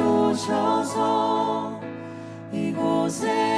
오셔서 이곳에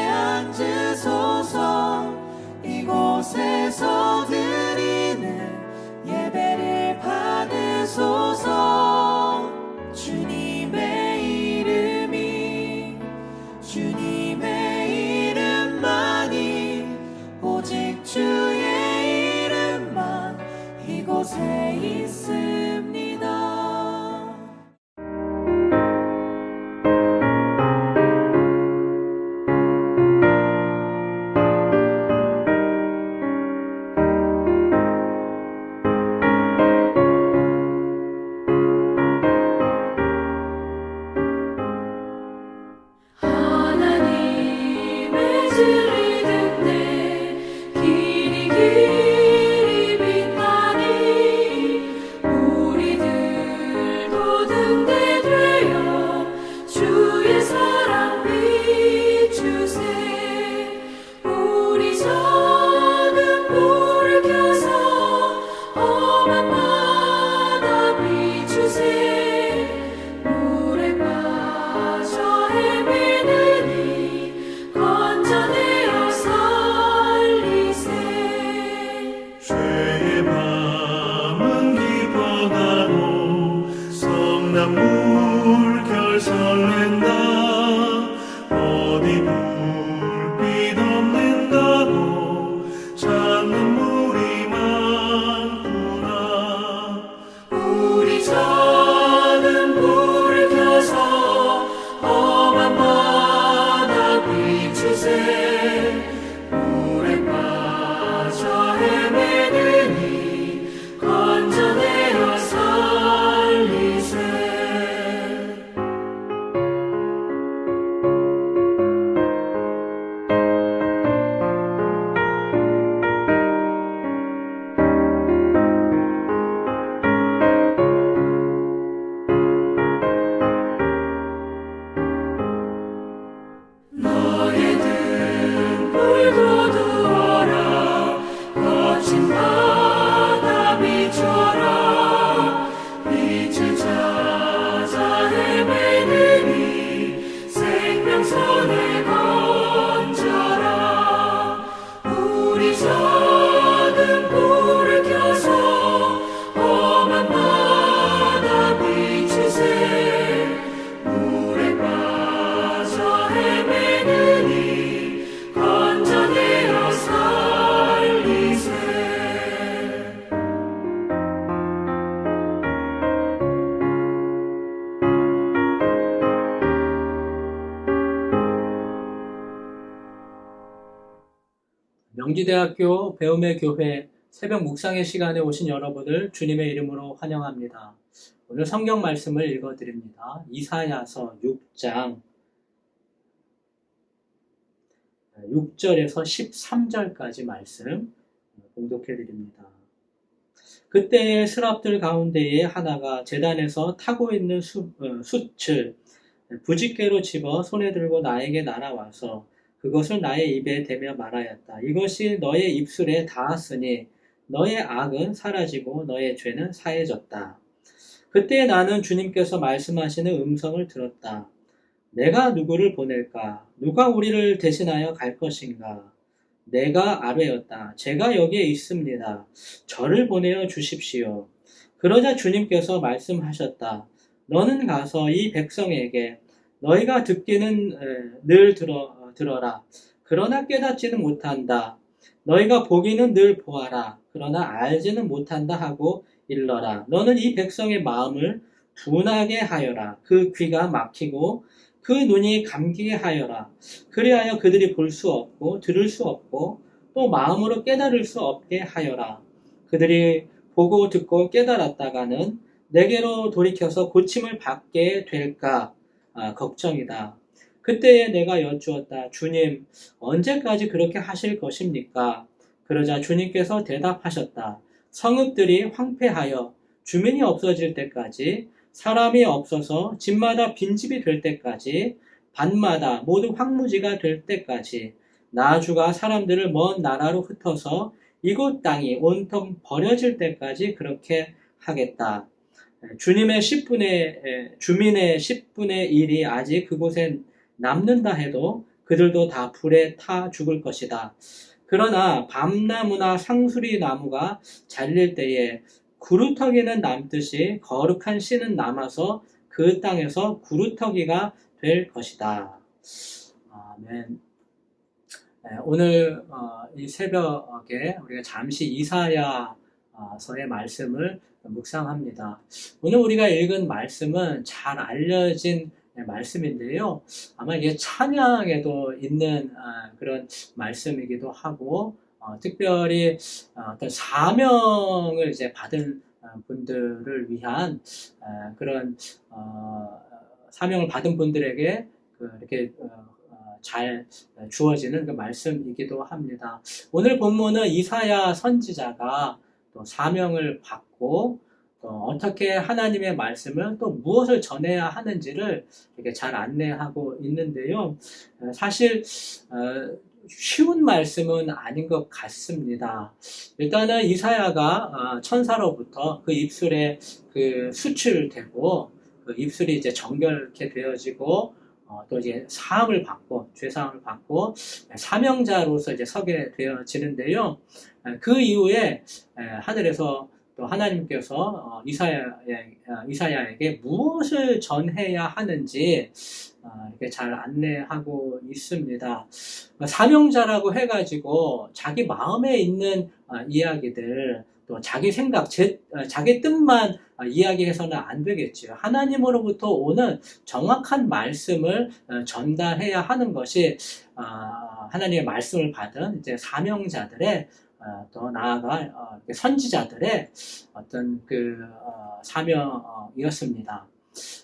명지대학교 배움의 교회 새벽 묵상의 시간에 오신 여러분을 주님의 이름으로 환영합니다. 오늘 성경 말씀을 읽어드립니다. 이사야서 6장 6절에서 13절까지 말씀 공독해드립니다. 그때의 스랍들 가운데에 하나가 재단에서 타고 있는 수, 어, 숯을 부직개로 집어 손에 들고 나에게 날아와서 그것을 나의 입에 대며 말하였다. 이것이 너의 입술에 닿았으니 너의 악은 사라지고 너의 죄는 사해졌다. 그때 나는 주님께서 말씀하시는 음성을 들었다. 내가 누구를 보낼까? 누가 우리를 대신하여 갈 것인가? 내가 아뢰었다. 제가 여기에 있습니다. 저를 보내어 주십시오. 그러자 주님께서 말씀하셨다. 너는 가서 이 백성에게 너희가 듣기는 에, 늘 들어, 어, 들어라. 그러나 깨닫지는 못한다. 너희가 보기는 늘 보아라. 그러나 알지는 못한다 하고 일러라. 너는 이 백성의 마음을 둔하게 하여라. 그 귀가 막히고 그 눈이 감기게 하여라. 그리하여 그들이 볼 수 없고 들을 수 없고 또 마음으로 깨달을 수 없게 하여라. 그들이 보고 듣고 깨달았다가는 내게로 돌이켜서 고침을 받게 될까 아, 걱정이다. 그때에 내가 여쭈었다. 주님, 언제까지 그렇게 하실 것입니까? 그러자 주님께서 대답하셨다. 성읍들이 황폐하여 주민이 없어질 때까지 사람이 없어서 집마다 빈집이 될 때까지 밭마다 모두 황무지가 될 때까지 나주가 사람들을 먼 나라로 흩어서 이곳 땅이 온통 버려질 때까지 그렇게 하겠다. 주님의 10분의 주민의 10분의 1이 아직 그곳에 남는다 해도 그들도 다 불에 타 죽을 것이다. 그러나 밤나무나 상수리 나무가 잘릴 때에 구루터기는 남듯이 거룩한 씨는 남아서 그 땅에서 구루터기가 될 것이다. 아멘. 네, 오늘 어, 이 새벽에 우리가 잠시 이사야서의 말씀을 묵상합니다. 오늘 우리가 읽은 말씀은 잘 알려진 말씀인데요. 아마 이게 찬양에도 있는 아, 그런 말씀이기도 하고 어, 특별히 어, 어떤 사명을 이제 받은 어, 분들을 위한 어, 그런 어, 사명을 받은 분들에게 그 이렇게 잘 주어지는 그 말씀이기도 합니다. 오늘 본문은 이사야 선지자가 또 사명을 받고 또 어떻게 하나님의 말씀을 또 무엇을 전해야 하는지를 이렇게 잘 안내하고 있는데요. 어, 사실 어, 쉬운 말씀은 아닌 것 같습니다. 일단은 이사야가 어, 천사로부터 그 입술에 그 수출되고 그 입술이 이제 정결케 되어지고 어, 또 이제 사함을 받고 죄사함을 받고 사명자로서 이제 서게 되어지는데요. 에, 그 이후에 에, 하늘에서 또 하나님께서 어, 이사야, 어, 이사야에게 무엇을 전해야 하는지 어, 이렇게 잘 안내하고 있습니다. 사명자라고 해가지고 자기 마음에 있는 어, 이야기들 또 자기 생각, 제, 어, 자기 뜻만 어, 이야기해서는 안 되겠지요. 하나님으로부터 오는 정확한 말씀을 어, 전달해야 하는 것이 어, 하나님의 말씀을 받은 이제 사명자들의 어, 더 나아가 어, 선지자들의 어떤 그 어, 사명이었습니다.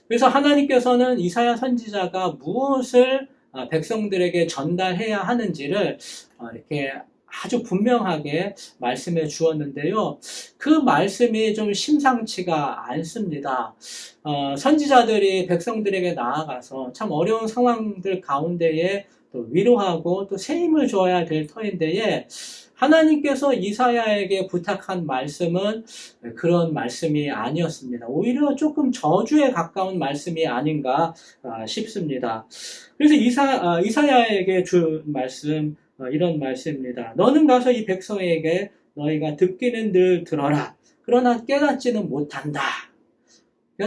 그래서 하나님께서는 이사야 선지자가 무엇을 어, 백성들에게 전달해야 하는지를 어, 이렇게 아주 분명하게 말씀해 주었는데요. 그 말씀이 좀 심상치가 않습니다. 어, 선지자들이 백성들에게 나아가서 참 어려운 상황들 가운데에 또 위로하고 또새 힘을 줘야 될 터인데에 하나님께서 이사야에게 부탁한 말씀은 그런 말씀이 아니었습니다. 오히려 조금 저주에 가까운 말씀이 아닌가 아, 싶습니다. 그래서 이사, 아, 이사야에게 준 말씀, 어, 이런 말씀입니다. 너는 가서 이 백성에게 너희가 듣기는 늘 들어라. 그러나 깨닫지는 못한다.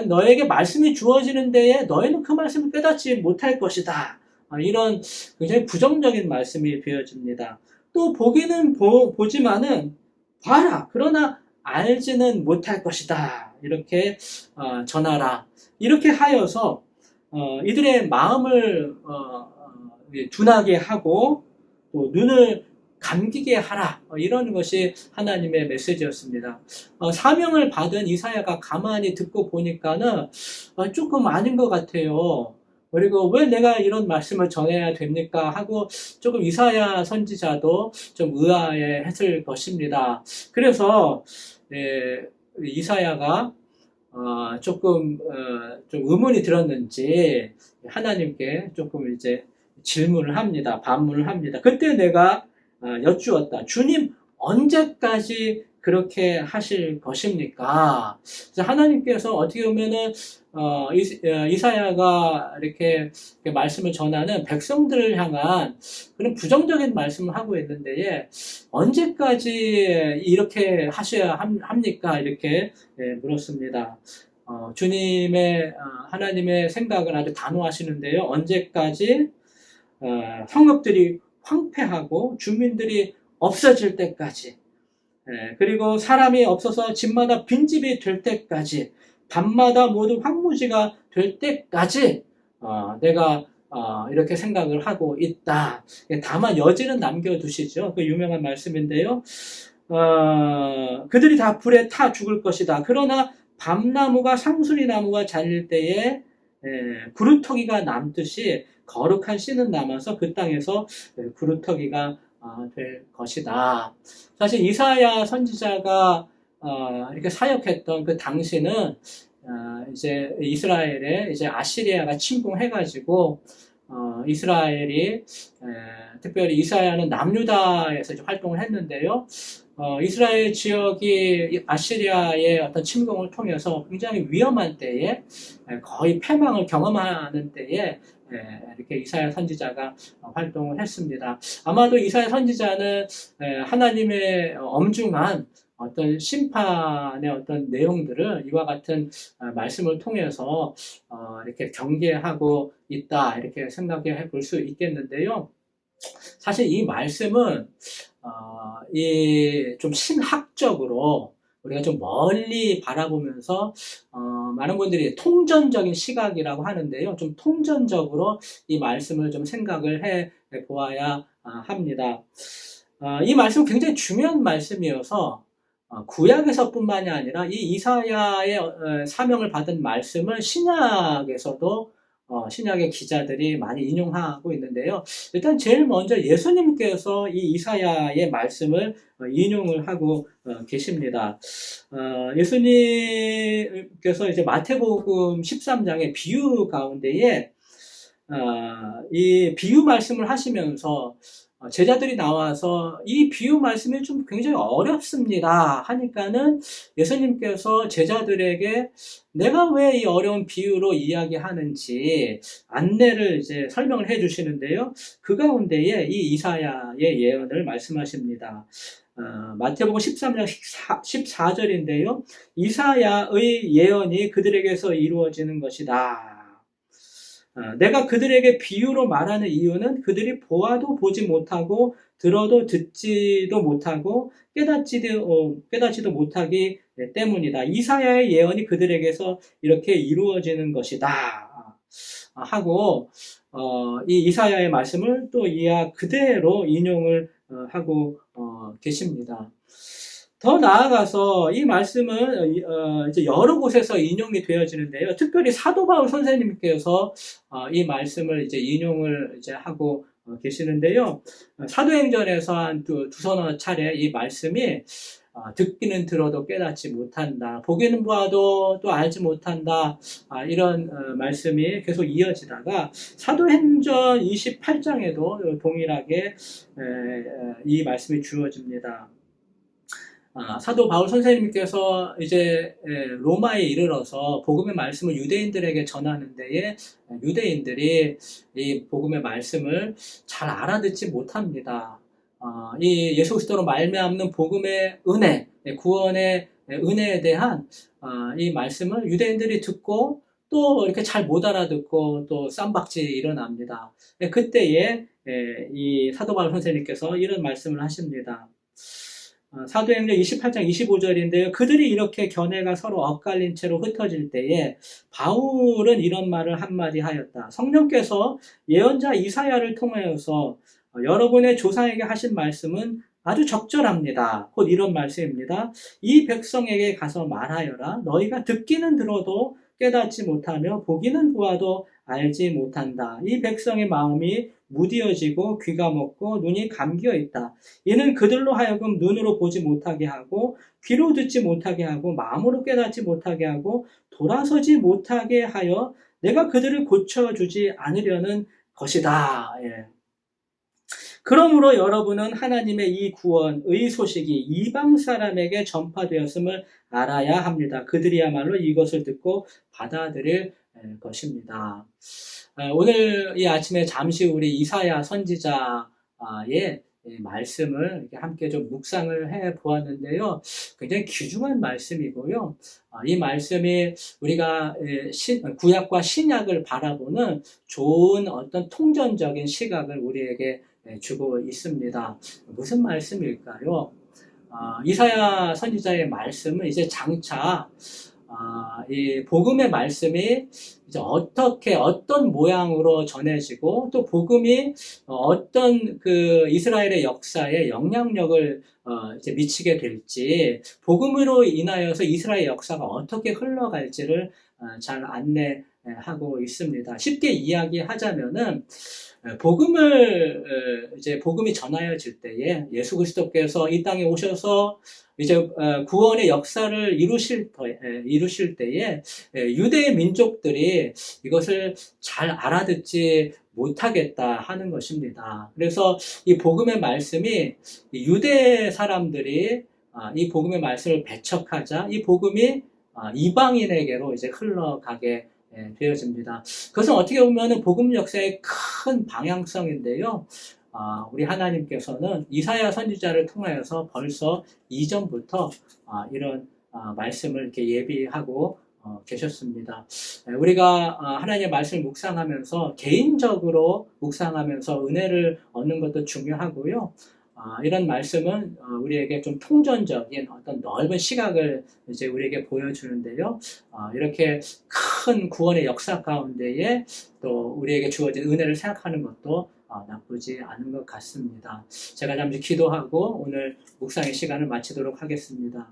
너에게 말씀이 주어지는 데에 너희는 그 말씀을 깨닫지 못할 것이다. 아, 이런 굉장히 부정적인 말씀이 되어집니다. 또 보기는 보, 보지만은 봐라. 그러나 알지는 못할 것이다. 이렇게 어, 전하라. 이렇게 하여서 어, 이들의 마음을 어, 어, 둔하게 하고 또 눈을 감기게 하라. 어, 이런 것이 하나님의 메시지였습니다. 어, 사명을 받은 이사야가 가만히 듣고 보니까는 어, 조금 아닌 것 같아요. 그리고 왜 내가 이런 말씀을 전해야 됩니까? 하고 조금 이사야 선지자도 좀 의아해 했을 것입니다. 그래서, 예, 이사야가, 어, 조금, 어, 좀 의문이 들었는지 하나님께 조금 이제 질문을 합니다. 반문을 합니다. 그때 내가 어, 여쭈었다. 주님, 언제까지 그렇게 하실 것입니까? 하나님께서 어떻게 보면은 어, 이- 어, 이사야가 이렇게, 말씀을 전하는 백성들을 향한 그런 부정적인 말씀을 하고 있는데 언제까지 이렇게 하셔야 함- 합니까? 이렇게 예, 물었습니다. 어, 주님의 어, 하나님의 생각은 아주 단호하시는데요. 언제까지 어, 성읍들이 황폐하고 주민들이 없어질 때까지 예, 그리고 사람이 없어서 집마다 빈집이 될 때까지 밤마다 모두 황무지가 될 때까지 어, 내가 어, 이렇게 생각을 하고 있다. 예, 다만 여지는 남겨두시죠. 그 유명한 말씀인데요. 어, 그들이 다 불에 타 죽을 것이다. 그러나 밤나무가 상수리 나무가 잘릴 때에 예, 구루터기가 남듯이 거룩한 씨는 남아서 그 땅에서 예, 구루터기가 어, 될 것이다. 사실 이사야 선지자가 어, 이렇게 사역했던 그 당시는 어, 이제 이스라엘에 이제 아시리아가 침공해가지고 어, 이스라엘이 에, 특별히 이사야는 남유다에서 활동을 했는데요. 어, 이스라엘 지역이 아시리아의 어떤 침공을 통해서 굉장히 위험한 때에 에, 거의 패망을 경험하는 때에 에, 이렇게 이사야 선지자가 어, 활동을 했습니다. 아마도 이사야 선지자는 에, 하나님의 엄중한 어떤 심판의 어떤 내용들을 이와 같은 어, 말씀을 통해서 어, 이렇게 경계하고 있다 이렇게 생각해 볼 수 있겠는데요. 사실 이 말씀은 어, 이좀 신학적으로 우리가 좀 멀리 바라보면서 어, 많은 분들이 통전적인 시각이라고 하는데요. 좀 통전적으로 이 말씀을 좀 생각을 해 보아야 아, 합니다. 어, 이 말씀은 굉장히 중요한 말씀이어서 어, 구약에서뿐만이 아니라 이 이사야의 어, 사명을 받은 말씀을 신약에서도 어, 신약의 기자들이 많이 인용하고 있는데요. 일단 제일 먼저 예수님께서 이 이사야의 말씀을 어, 인용을 하고 어, 계십니다. 어, 예수님께서 이제 마태복음 13장의 비유 가운데에 어, 이 비유 말씀을 하시면서 어, 제자들이 나와서 이 비유 말씀이 좀 굉장히 어렵습니다 하니까는 예수님께서 제자들에게 내가 왜 이 어려운 비유로 이야기하는지 안내를 이제 설명을 해 주시는데요. 그 가운데에 이 이사야의 예언을 말씀하십니다. 어, 마태복음 13장 14 절인데요. 이사야의 예언이 그들에게서 이루어지는 것이다. 어, 내가 그들에게 비유로 말하는 이유는 그들이 보아도 보지 못하고 들어도 듣지도 못하고 깨닫지도, 어, 깨닫지도 못하기 때문이다. 이사야의 예언이 그들에게서 이렇게 이루어지는 것이다. 아, 하고 어, 이 이사야의 말씀을 또 이하 그대로 인용을 어, 하고 어, 계십니다. 더 나아가서 이 말씀은 어, 이제 여러 곳에서 인용이 되어지는데요. 특별히 사도 바울 선생님께서 어, 이 말씀을 이제 인용을 이제 하고 어, 계시는데요. 사도행전에서 한 두, 두서너 차례 이 말씀이 어, 듣기는 들어도 깨닫지 못한다. 보기는 보아도 또 알지 못한다. 아, 이런 어, 말씀이 계속 이어지다가 사도행전 28장에도 동일하게 이 말씀이 주어집니다. 아, 사도 바울 선생님께서 이제 에, 로마에 이르러서 복음의 말씀을 유대인들에게 전하는 데에 유대인들이 이 복음의 말씀을 잘 알아듣지 못합니다. 어, 이 예수 그리스도로 말미암는 복음의 은혜, 예, 구원의 은혜에 대한 어, 이 말씀을 유대인들이 듣고 또 이렇게 잘 못 알아듣고 또 쌈박질 일어납니다. 예, 그때에 예, 이 사도 바울 선생님께서 이런 말씀을 하십니다. 어, 사도행전 28장 25절인데요. 그들이 이렇게 견해가 서로 엇갈린 채로 흩어질 때에 바울은 이런 말을 한마디 하였다. 성령께서 예언자 이사야를 통하여서 어, 여러분의 조상에게 하신 말씀은 아주 적절합니다. 곧 이런 말씀입니다. 이 백성에게 가서 말하여라. 너희가 듣기는 들어도 깨닫지 못하며 보기는 보아도 알지 못한다. 이 백성의 마음이 무디어지고 귀가 먹고 눈이 감겨 있다. 이는 그들로 하여금 눈으로 보지 못하게 하고 귀로 듣지 못하게 하고 마음으로 깨닫지 못하게 하고 돌아서지 못하게 하여 내가 그들을 고쳐주지 않으려는 것이다. 예. 그러므로 여러분은 하나님의 이 구원의 소식이 이방 사람에게 전파되었음을 알아야 합니다. 그들이야말로 이것을 듣고 받아들일 것입니다. 오늘 이 아침에 잠시 우리 이사야 선지자의 말씀을 함께 좀 묵상을 해 보았는데요. 굉장히 귀중한 말씀이고요. 이 말씀이 우리가 구약과 신약을 바라보는 좋은 어떤 통전적인 시각을 우리에게 주고 있습니다. 무슨 말씀일까요? 이사야 선지자의 말씀은 이제 장차 아, 이 복음의 말씀이 이제 어떻게 어떤 모양으로 전해지고 또 복음이 어떤 그 이스라엘의 역사에 영향력을 어, 이제 미치게 될지 복음으로 인하여서 이스라엘 역사가 어떻게 흘러갈지를 어, 잘 안내 예, 하고 있습니다. 쉽게 이야기하자면은 예, 복음을 어, 이제 복음이 전하여질 때에 예수 그리스도께서 이 땅에 오셔서 이제 어, 구원의 역사를 이루실 터- 예, 이루실 때에 예, 유대 민족들이 이것을 잘 알아듣지 못하겠다 하는 것입니다. 그래서 이 복음의 말씀이 이 유대 사람들이 아, 이 복음의 말씀을 배척하자 이 복음이 아, 이방인에게로 이제 흘러가게 예, 되어집니다. 그것은 어떻게 보면 복음 역사의 큰 방향성인데요. 아, 우리 하나님께서는 이사야 선지자를 통하여서 벌써 이전부터 아, 이런 아, 말씀을 이렇게 예비하고 어, 계셨습니다. 예, 우리가 아, 하나님의 말씀을 묵상하면서 개인적으로 묵상하면서 은혜를 얻는 것도 중요하고요. 아, 이런 말씀은 어, 우리에게 좀 통전적인 어떤 넓은 시각을 이제 우리에게 보여주는데요. 아, 이렇게 큰 구원의 역사 가운데에 또 우리에게 주어진 은혜를 생각하는 것도 어, 나쁘지 않은 것 같습니다. 제가 잠시 기도하고 오늘 묵상의 시간을 마치도록 하겠습니다.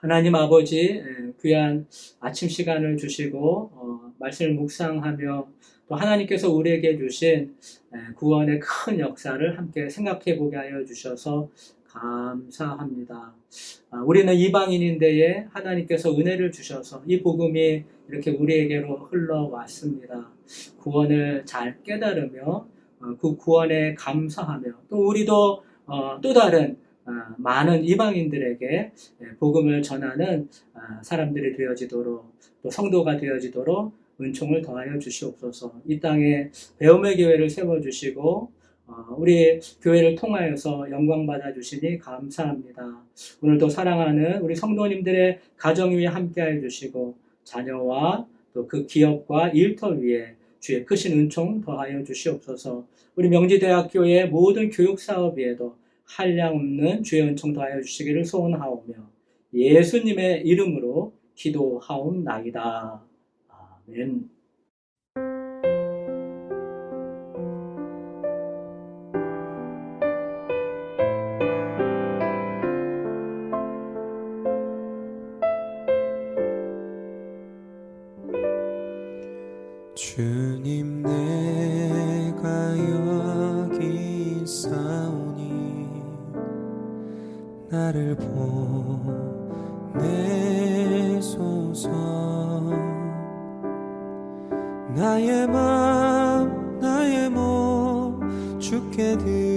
하나님 아버지 예, 귀한 아침 시간을 주시고 어, 말씀을 묵상하며 또 하나님께서 우리에게 주신 예, 구원의 큰 역사를 함께 생각해 보게 하여 주셔서 감사합니다. 아, 우리는 이방인인데에 하나님께서 은혜를 주셔서 이 복음이 이렇게 우리에게로 흘러왔습니다. 구원을 잘 깨달으며 어, 그 구원에 감사하며 또 우리도 어, 또 다른 어, 많은 이방인들에게 예, 복음을 전하는 아, 사람들이 되어지도록 또 성도가 되어지도록 은총을 더하여 주시옵소서. 이 땅에 배움의 교회를 세워 주시고 어, 우리 교회를 통하여서 영광 받아 주시니 감사합니다. 오늘도 사랑하는 우리 성도님들의 가정 위에 함께하여 주시고 자녀와 또 그 기업과 일터 위에 주의 크신 은총 더하여 주시옵소서. 우리 명지대학교의 모든 교육 사업 위에도 한량 없는 주의 은총 더하여 주시기를 소원하오며 예수님의 이름으로 기도하옵나이다. 아멘. 주님 내가 여기 있사오니 나를 보내소서 나의 맘 나의 몸 주께 드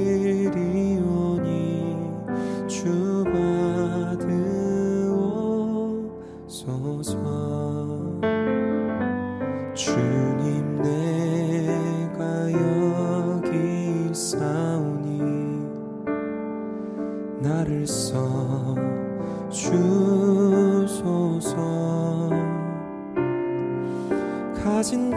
가진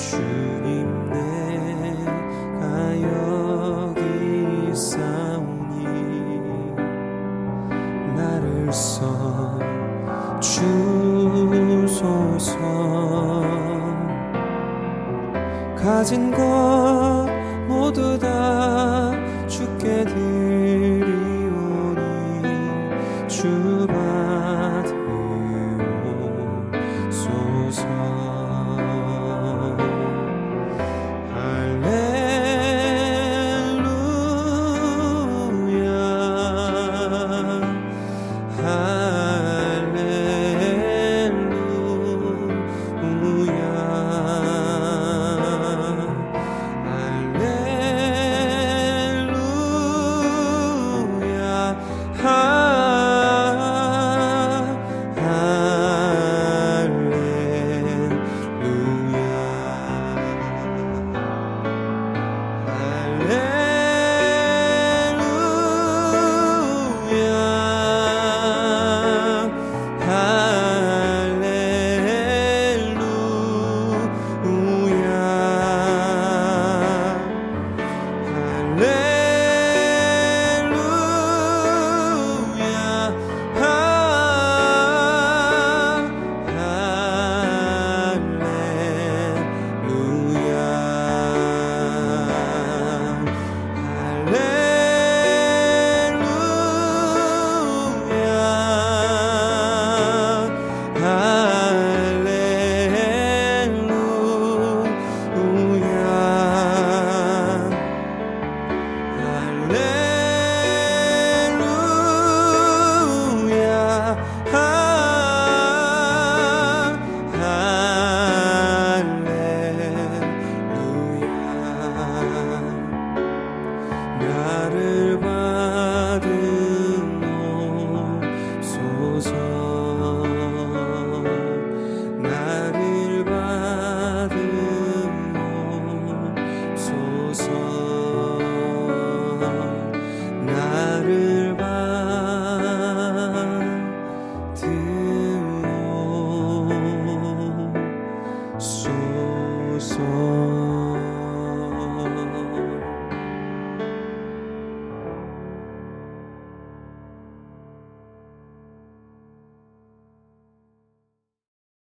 주님